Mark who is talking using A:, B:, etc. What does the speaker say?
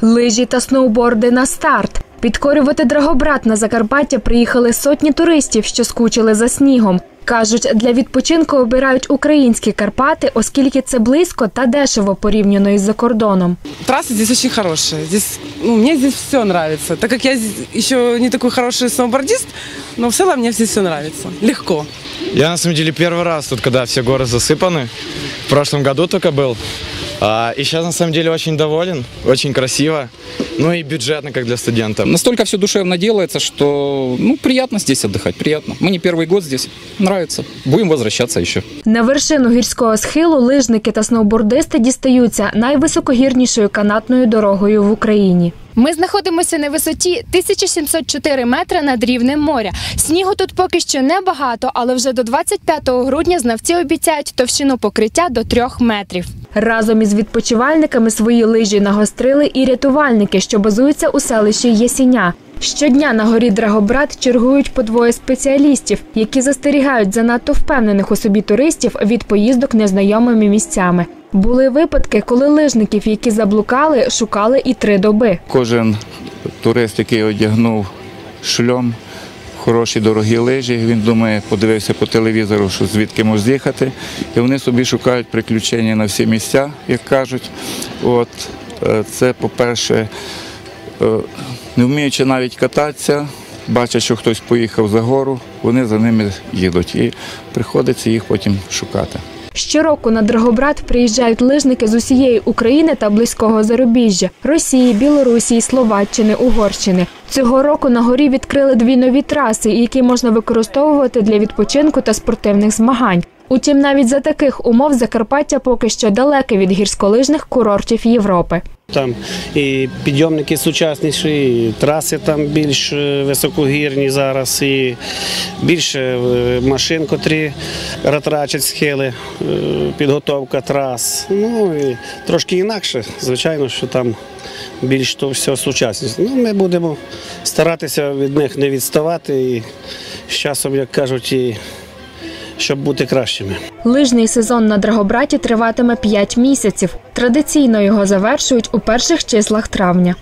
A: Лижі та сноуборди на старт. Підкорювати Драгобрат на Закарпаття приїхали сотні туристів, що скучили за снігом. Кажуть, для відпочинку обирають українські Карпати, оскільки це близько та дешево порівняно із закордоном.
B: Трасса здесь очень хорошая. Здесь, ну, мне здесь все нравится. Так как я здесь еще не такой хороший сноубордист, но в целом мне здесь все нравится. Легко.
C: Я на самом деле первый раз тут, когда все горы засыпаны. В прошлом году только был. А, и сейчас на самом деле очень доволен, очень красиво. Ну и бюджетно, как для студента.
D: Настолько все душевно делается, что ну, приятно здесь отдыхать, приятно. Мы не первый год здесь, нравится. Будем возвращаться еще.
A: На вершину гірського схилу лижники та сноубордисти дістаються найвисокогірнішою канатною дорогою в Україні.
E: Ми знаходимося на висоті 1704 метри над рівнем моря. Снігу тут поки що небагато, але вже до 25 грудня знавці обіцяють товщину покриття до 3 метрів.
A: Разом із відпочивальниками свої лижі нагострили і рятувальники, що базуються у селищі Єсіня. Щодня на горі Драгобрат чергують по двоє спеціалістів, які застерігають занадто впевнених у собі туристів від поїздок незнайомими місцями. Були випадки, коли лижників, які заблукали, шукали і три доби.
F: Кожен турист, який одягнув шльом, хороші дорогі лижі, він думає, подивився по телевізору, що звідки може з'їхати. І вони собі шукають приключення на всі місця, як кажуть. От, е, це, по-перше, е, не вміючи навіть кататися, бачать, що хтось поїхав за гору, вони за ними їдуть. І приходиться їх потім шукати.
A: Щороку на Драгобрат приїжджають лижники з усієї України та близького зарубіжжя Росії, Білорусі, Словаччини, Угорщини. Цього року на горі відкрили дві нові траси, які можна використовувати для відпочинку та спортивних змагань. Утім, навіть за таких умов Закарпаття поки що далеке від гірськолижних курортів Європи.
G: Там і підйомники сучасніші, і траси там більш е, високогірні зараз, і більше е, машин, котрі ратрачать схили, е, підготовка трас. Ну і трошки інакше, звичайно, що там більш то все сучасність. Ну, ми будемо старатися від них не відставати і з часом, як кажуть, і щоб бути кращими.
A: Лижний сезон на Драгобраті триватиме 5 місяців. Традиційно його завершують у перших числах травня.